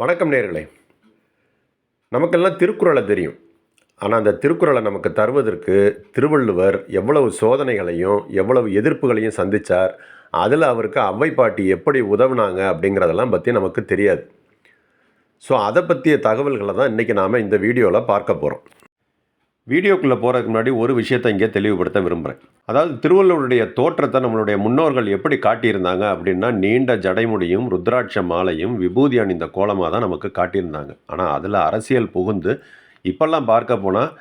வணக்கம் நேர்களே. நமக்கெல்லாம் திருக்குறளை தெரியும். ஆனால் அந்த திருக்குறளை நமக்கு தருவதற்கு திருவள்ளுவர் எவ்வளவு சோதனைகளையும் எவ்வளவு எதிர்ப்புகளையும் சந்தித்தார் அதில் அவருக்கு அவ்வை பாட்டி எப்படி உதவுனாங்க அப்படிங்கிறதெல்லாம் பற்றி நமக்கு தெரியாது. ஸோ அதை பற்றிய தகவல்களை தான் இன்றைக்கி நாம் இந்த வீடியோவில் பார்க்க போகிறோம் வீடியோக்குள்ளே போகிறதுக்கு முன்னாடி ஒரு விஷயத்தை இங்கே தெளிவுபடுத்த விரும்புகிறேன் அதாவது திருவள்ளுவருடைய தோற்றத்தை நம்மளுடைய முன்னோர்கள் எப்படி காட்டியிருந்தாங்க அப்படின்னா நீண்ட ஜடைமுடியும் ருத்ராட்ச மாலையும் விபூதி அணிந்த கோலமாக தான் நமக்கு காட்டியிருந்தாங்க. ஆனால் அதில் அரசியல் புகுந்து இப்போல்லாம் பார்க்க போனால்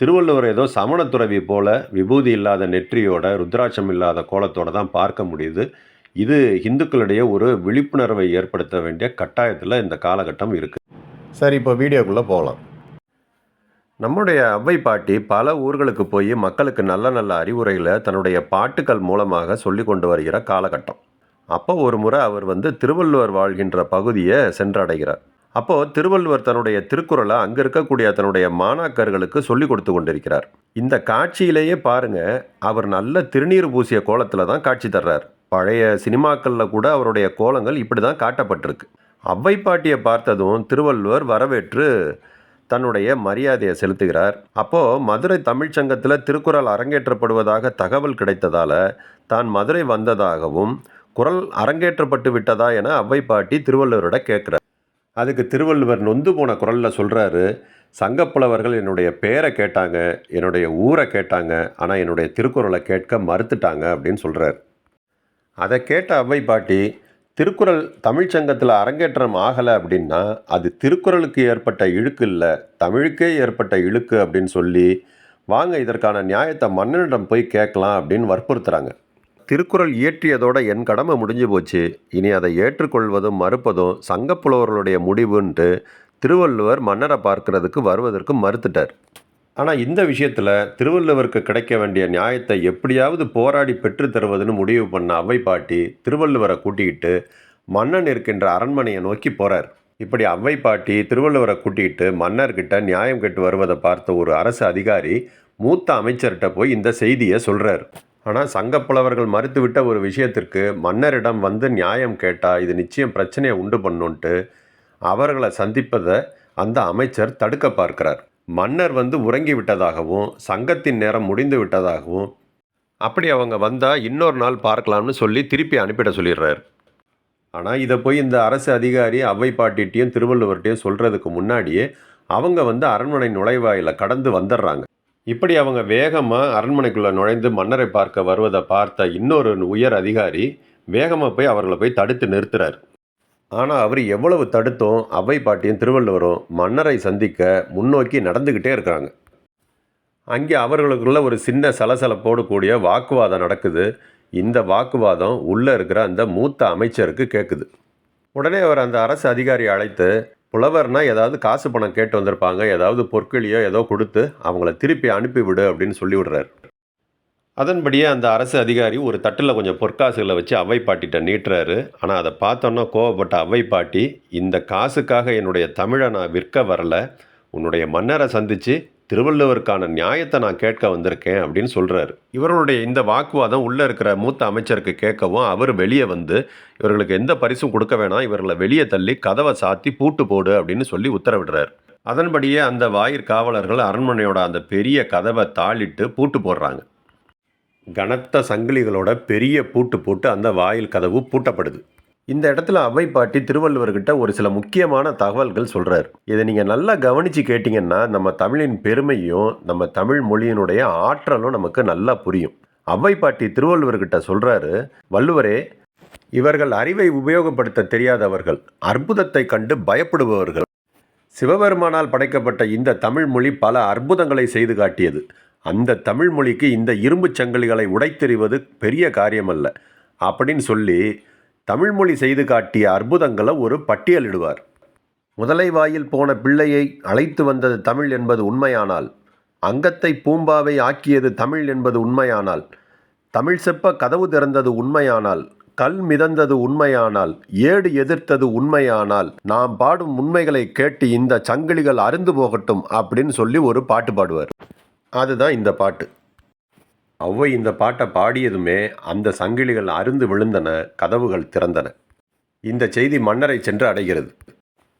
திருவள்ளுவர் ஏதோ சமணத்துறவி போல் போல விபூதி இல்லாத நெற்றியோட ருத்ராட்சம் இல்லாத கோலத்தோடு தான் பார்க்க முடியுது. இது இந்துக்களிடையே ஒரு விழிப்புணர்வை ஏற்படுத்த வேண்டிய கட்டாயத்தில் இந்த காலகட்டம் இருக்குது சரி இப்போ வீடியோக்குள்ளே போகலாம். நம்முடைய அவ்வை பாட்டி பல ஊர்களுக்கு போய் மக்களுக்கு நல்ல நல்ல அறிவுரைகளை தன்னுடைய பாட்டுக்கள் மூலமாக சொல்லி கொண்டு வருகிற காலகட்டம். அப்போ ஒரு முறை அவர் வந்து திருவள்ளுவர் வாழ்கின்ற பகுதியை சென்றடைகிறார். அப்போது திருவள்ளுவர் தன்னுடைய திருக்குறளை அங்கே இருக்கக்கூடிய தன்னுடைய மாணாக்கர்களுக்கு சொல்லி கொடுத்து கொண்டிருக்கிறார். இந்த காட்சியிலேயே பாருங்கள் அவர் நல்ல திருநீர் பூசிய கோலத்தில் தான் காட்சி தர்றார். பழைய சினிமாக்களில் கூட அவருடைய கோலங்கள் இப்படி தான் காட்டப்பட்டிருக்கு. அவ்வை பாட்டியை பார்த்ததும் திருவள்ளுவர் வரவேற்று தன்னுடைய மரியாதையை செலுத்துகிறார். அப்போது மதுரை தமிழ்ச்சங்கத்தில் திருக்குறள் அரங்கேற்றப்படுவதாக தகவல் கிடைத்ததால் தான் மதுரை வந்ததாகவும் குரல் அரங்கேற்றப்பட்டு விட்டதா என அவ்வை பாட்டி திருவள்ளுவரோட கேட்குறார் அதுக்கு திருவள்ளுவர் நொந்து போன குரலில் சொல்கிறாரு சங்கப்புலவர்கள் என்னுடைய பேரை கேட்டாங்க என்னுடைய ஊரை கேட்டாங்க ஆனால் என்னுடைய திருக்குறளை கேட்க மறுத்துட்டாங்க அப்படின்னு சொல்கிறார் அதை கேட்ட அவ்வை பாட்டி திருக்குறள் தமிழ்ச்சங்கத்தில் அரங்கேற்றம் ஆகலை அப்படின்னா அது திருக்குறளுக்கு ஏற்பட்ட இழுக்கு இல்லை தமிழுக்கே ஏற்பட்ட இழுக்கு அப்படின்னு சொல்லி வாங்க இதற்கான நியாயத்தை மன்னனிடம் போய் கேட்கலாம் அப்படின்னு வற்புறுத்துகிறாங்க திருக்குறள் இயற்றியதோட என் கடமை முடிஞ்சு போச்சு. இனி அதை ஏற்றுக்கொள்வதும் மறுப்பதும் சங்கப்புலவர்களுடைய முடிவுன்ட்டு திருவள்ளுவர் மன்னரை பார்க்கறதுக்கு வருவதற்கு மறுத்துட்டார். ஆனால் இந்த விஷயத்தில் திருவள்ளுவருக்கு கிடைக்க வேண்டிய நியாயத்தை எப்படியாவது போராடி பெற்று தருவதுன்னு முடிவு பண்ண அவ்வை பாட்டி திருவள்ளுவரை கூட்டிக்கிட்டு மன்னன் இருக்கின்ற அரண்மனையை நோக்கி போகிறார் இப்படி அவ்வை பாட்டி திருவள்ளுவரை கூட்டிகிட்டு மன்னர்கிட்ட நியாயம் கேட்டு வருவதை பார்த்த ஒரு அரசு அதிகாரி மூத்த அமைச்சர்கிட்ட போய் இந்த செய்தியை சொல்கிறார் ஆனால் சங்கப்புலவர்கள் மறுத்துவிட்ட ஒரு விஷயத்திற்கு மன்னரிடம் வந்து நியாயம் கேட்டால் இது நிச்சயம் பிரச்சனையை உண்டு பண்ணுன்ட்டு அவர்களை சந்திப்பதை அந்த அமைச்சர் தடுக்க பார்க்கிறார். மன்னர் வந்து உறங்கி விட்டதாகவும் சங்கத்தின் நேரம் முடிந்து விட்டதாகவும் அப்படி அவங்க வந்தால் இன்னொரு நாள் பார்க்கலாம்னு சொல்லி திருப்பி அனுப்பிட சொல்லிடுறார். ஆனால் இதை போய் இந்த அரசு அதிகாரி அவை பாட்டிட்டையும் திருவள்ளுவர்கிட்டையும் சொல்கிறதுக்கு முன்னாடியே அவங்க வந்து அரண்மனை நுழைவாயில கடந்து வந்துடுறாங்க. இப்படி அவங்க வேகமாக அரண்மனைக்குள்ளே நுழைந்து மன்னரை பார்க்க வருவதை பார்த்த இன்னொரு உயர் அதிகாரி வேகமாக போய் அவர்களை போய் தடுத்து நிறுத்துறாரு. ஆனால் அவர் எவ்வளவு தடுத்தும் அவ்வை பாட்டியும் திருவள்ளுவரும் மன்னரை சந்திக்க முன்னோக்கி நடந்துக்கிட்டே இருக்கிறாங்க. அங்கே அவர்களுக்குள்ள ஒரு சின்ன சலசலப்போடு கூடிய வாக்குவாதம் நடக்குது. இந்த வாக்குவாதம் உள்ளே இருக்கிற அந்த மூத்த அமைச்சருக்கு கேட்குது உடனே அவர் அந்த அரசு அதிகாரி அழைத்து புலவர்னா ஏதாவது காசு பணம் கேட்டு வந்திருப்பாங்க ஏதாவது பொற்களியோ ஏதோ கொடுத்து அவங்கள திருப்பி அனுப்பிவிடு அப்படின்னு சொல்லி விடுறாரு அதன்படியே அந்த அரசு அதிகாரி ஒரு தட்டில் கொஞ்சம் பொற்காசுகளை வச்சு அவை பாட்டிகிட்ட நீட்டுறாரு. ஆனால் அதை பார்த்தோன்னா கோவப்பட்ட அவை பாட்டி இந்த காசுக்காக என்னுடைய தமிழை நான் விற்க வரல உன்னுடைய மன்னரை சந்தித்து திருவள்ளுவருக்கான நியாயத்தை நான் கேட்க வந்திருக்கேன் அப்படின்னு சொல்கிறாரு இவருடைய இந்த வாக்குவாதம் உள்ளே இருக்கிற மூத்த அமைச்சருக்கு கேட்கவும் அவர் வெளியே வந்து இவர்களுக்கு எந்த பரிசும் கொடுக்க வேணாம் இவர்களை வெளியே தள்ளி கதவை சாத்தி பூட்டு போடு அப்படின்னு சொல்லி உத்தரவிடுறார். அதன்படியே அந்த வாயிற் காவலர்கள் அரண்மனையோட அந்த பெரிய கதவை தாளிட்டு பூட்டு போடுறாங்க. கனத்த சங்கிலிகளோட பெரிய பூட்டு போட்டு அந்த வாயில் கதவு பூட்டப்படுது. இந்த இடத்துல அவை பாட்டி திருவள்ளுவர்கிட்ட ஒரு சில முக்கியமான தகவல்கள் சொல்கிறார் இதை நீங்கள் நல்லா கவனித்து கேட்டிங்கன்னா நம்ம தமிழின் பெருமையும் நம்ம தமிழ் மொழியினுடைய ஆற்றலும் நமக்கு நல்லா புரியும். அவை பாட்டி திருவள்ளுவர்கிட்ட சொல்கிறாரு வள்ளுவரே இவர்கள் அறிவை உபயோகப்படுத்த தெரியாதவர்கள் அற்புதத்தை கண்டு பயப்படுபவர்கள். சிவபெருமானால் படைக்கப்பட்ட இந்த தமிழ் மொழி பல அற்புதங்களை செய்து காட்டியது. அந்த தமிழ் மொழிக்கு இந்த இரும்புச் சங்கிலிகளை உடைத்தெறிவது பெரிய காரியமல்ல. அப்படின்னு சொல்லி தமிழ்மொழி செய்து காட்டிய அற்புதங்களை ஒரு பட்டியலிடுவார். முதலை வாயில் போன பிள்ளையை அழைத்து வந்தது தமிழ் என்பது உண்மையானால் அங்கத்தை பூம்பாவை ஆக்கியது தமிழ் என்பது உண்மையானால் தமிழ் செப்ப கதவு திறந்தது உண்மையானால் கல் மிதந்தது உண்மையானால் ஏடு எதிர்த்தது உண்மையானால் நாம் பாடும் உண்மைகளை கேட்டு இந்த சங்கிலிகள் அருந்து போகட்டும் அப்படின்னு சொல்லி ஒரு பாட்டு பாடுவார். அதுதான் இந்த பாட்டு. ஔவை இந்த பாட்டை பாடியதுமே அந்த சங்கிலிகள் அருந்து விழுந்தன கதவுகள் திறந்தன. இந்த செய்தி மன்னரை சென்று அடைகிறது.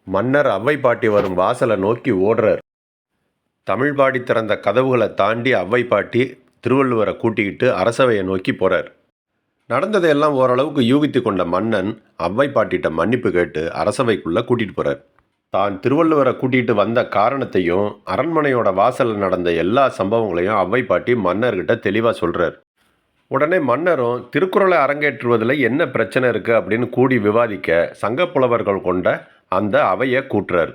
மன்னர் அவ்வை பாட்டி வரும் வாசலை நோக்கி ஓடுறார். தமிழ் பாடி திறந்த கதவுகளை தாண்டி அவ்வை பாட்டி திருவள்ளுவரை கூட்டிக்கிட்டு அரசவையை நோக்கி போகிறார் நடந்ததையெல்லாம் ஓரளவுக்கு யூகித்து கொண்ட மன்னன் அவ்வை பாட்டிட்ட மன்னிப்பு கேட்டு அரசவைக்குள்ளே கூட்டிகிட்டு போகிறார் தான் திருவள்ளுவரை கூட்டிகிட்டு வந்த காரணத்தையும் அரண்மனையோட வாசலில் நடந்த எல்லா சம்பவங்களையும் அவ்வை பாட்டி மன்னர்கிட்ட தெளிவாக சொல்கிறார் உடனே மன்னரும் திருக்குறளை அரங்கேற்றுவதில் என்ன பிரச்சனை இருக்குது அப்படின்னு கூடி விவாதிக்க சங்கப்புலவர்கள் கொண்ட அந்த அவையை கூட்டுறார்.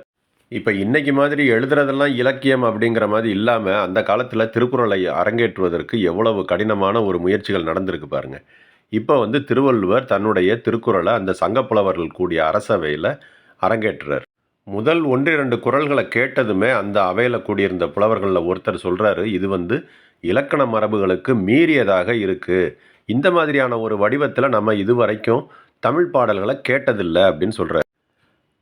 இப்போ இன்றைக்கி மாதிரி எழுதுறதெல்லாம் இலக்கியம் அப்படிங்கிற மாதிரி இல்லாமல் அந்த காலத்தில் திருக்குறளை அரங்கேற்றுவதற்கு எவ்வளவு கடினமான ஒரு முயற்சிகள் நடந்திருக்கு பாருங்கள் இப்போ வந்து திருவள்ளுவர் தன்னுடைய திருக்குறளை அந்த சங்கப்புலவர்கள் கூடிய அரசவையில் அரங்கேற்றுறார். முதல் ஒன்று இரண்டு குறள்களை கேட்டதுமே அந்த அவையில் கூடியிருந்த புலவர்களில் ஒருத்தர் சொல்கிறாரு இது வந்து இலக்கண மரபுகளுக்கு மீறியதாக இருக்குது இந்த மாதிரியான ஒரு வடிவத்தில் நம்ம இதுவரைக்கும் தமிழ் பாடல்களை கேட்டதில்லை அப்படின்னு சொல்கிறார்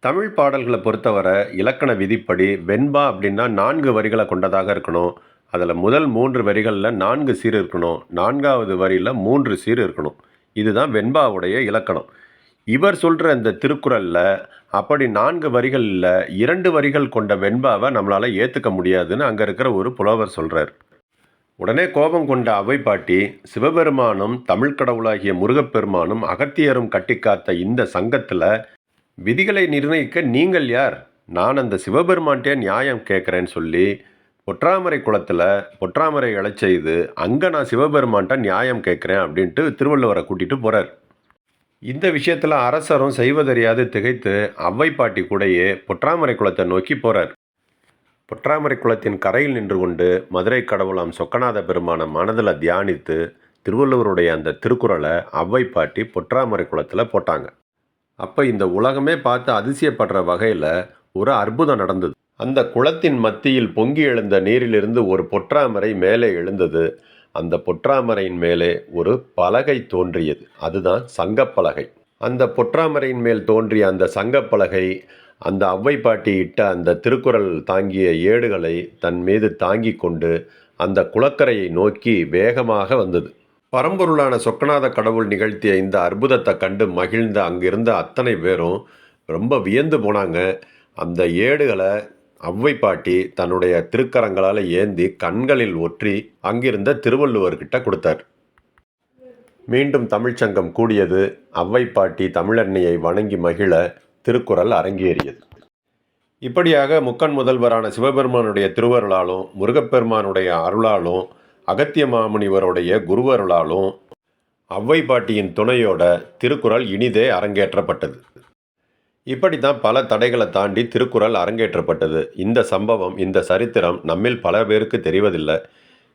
தமிழ் பாடல்களை பொறுத்தவரை இலக்கண விதிப்படி வெண்பா அப்படின்னா நான்கு வரிகளை கொண்டதாக இருக்கணும். அதில் முதல் மூன்று வரிகளில் நான்கு சீர் இருக்கணும். நான்காவது வரியில் மூன்று சீர் இருக்கணும். இதுதான் வெண்பாவுடைய இலக்கணம். இவர் சொல்கிற இந்த திருக்குறளில் அப்படி நான்கு வரிகளில் இரண்டு வரிகள் கொண்ட வெண்பாவை நம்மளால் ஏற்றுக்க முடியாதுன்னு அங்கே இருக்கிற ஒரு புலவர் சொல்கிறார் உடனே கோபம் கொண்ட அவை பாட்டி சிவபெருமானும் தமிழ் கடவுளாகிய முருகப்பெருமானும் அகத்தியரும் கட்டிக்காத்த இந்த சங்கத்தில் விதிகளை நிர்ணயிக்க நீங்கள் யார்? நான் அந்த சிவபெருமான்ட்டே நியாயம் கேட்குறேன்னு சொல்லி பொற்றாமரை குளத்தில் பொற்றாமரை இழச் செய்து அங்கே நான் சிவபெருமான்ட்ட நியாயம் கேட்குறேன் அப்படின்ட்டு திருவள்ளுவரை கூட்டிகிட்டு போகிறார் இந்த விஷயத்தில் அரசரும் செய்வதறியாது திகைத்து அவ்வை பாட்டி கூடயே பொற்றாமரை குளத்தை நோக்கி போகிறார் பொற்றாமரை குளத்தின் கரையில் நின்று கொண்டு மதுரை கடவுளாம் சொக்கநாத பெருமான மனதில் தியானித்து திருவள்ளுவருடைய அந்த திருக்குறளை அவ்வை பாட்டி பொற்றாமரை குளத்தில் போட்டாங்க. அப்போ இந்த உலகமே பார்த்து அதிசயப்படுற வகையில் ஒரு அற்புதம் நடந்தது. அந்த குளத்தின் மத்தியில் பொங்கி எழுந்த நீரிலிருந்து ஒரு பொற்றாமரை மேலே எழுந்தது அந்த பொற்றாமரையின் மேலே ஒரு பலகை தோன்றியது. அதுதான் சங்கப்பலகை அந்த பொற்றாமரையின் மேல் தோன்றிய அந்த சங்கப்பலகை அந்த அவ்வை பாட்டி இட்ட அந்த திருக்குறள் தாங்கிய ஏடுகளை தன் மீது தாங்கி கொண்டு அந்த குளக்கரையை நோக்கி வேகமாக வந்தது. பரம்பொருளான சொக்கநாத கடவுள் நிகழ்த்திய இந்த அற்புதத்தை கண்டு மகிழ்ந்த அங்கிருந்த அத்தனை பேரும் ரொம்ப வியந்து போனாங்க. அந்த ஏடுகளை அவ்வை பாட்டி தன்னுடைய திருக்கரங்களால் ஏந்தி கண்களில் ஒற்றி அங்கிருந்த திருவள்ளுவர்கிட்ட கொடுத்தார். மீண்டும் தமிழ்ச்சங்கம் கூடியது அவ்வை பாட்டி தமிழன்னையை வணங்கி மகிழ திருக்குறள் அரங்கேறியது. இப்படியாக முக்கண் முதல்வரான சிவபெருமானுடைய திருவருளாலும் முருகப்பெருமானுடைய அருளாலும் அகத்திய மாமுனிவருடைய குருவருளாலும் அவ்வை பாட்டியின் துணையோட திருக்குறள் இனிதே அரங்கேற்றப்பட்டது. இப்படி தான் பல தடைகளை தாண்டி திருக்குறள் அரங்கேற்றப்பட்டது. இந்த சம்பவம் இந்த சரித்திரம் நம்மில் பல பேருக்கு தெரிவதில்லை.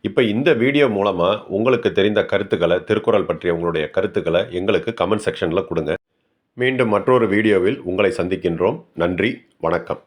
இப்போ இந்த வீடியோ மூலமாக உங்களுக்கு தெரிந்த கருத்துக்களை திருக்குறள் பற்றிய உங்களுடைய கருத்துக்களை எங்களுக்கு கமெண்ட் செக்ஷனில் கொடுங்க. மீண்டும் மற்றொரு வீடியோவில் உங்களை சந்திக்கின்றோம். நன்றி வணக்கம்.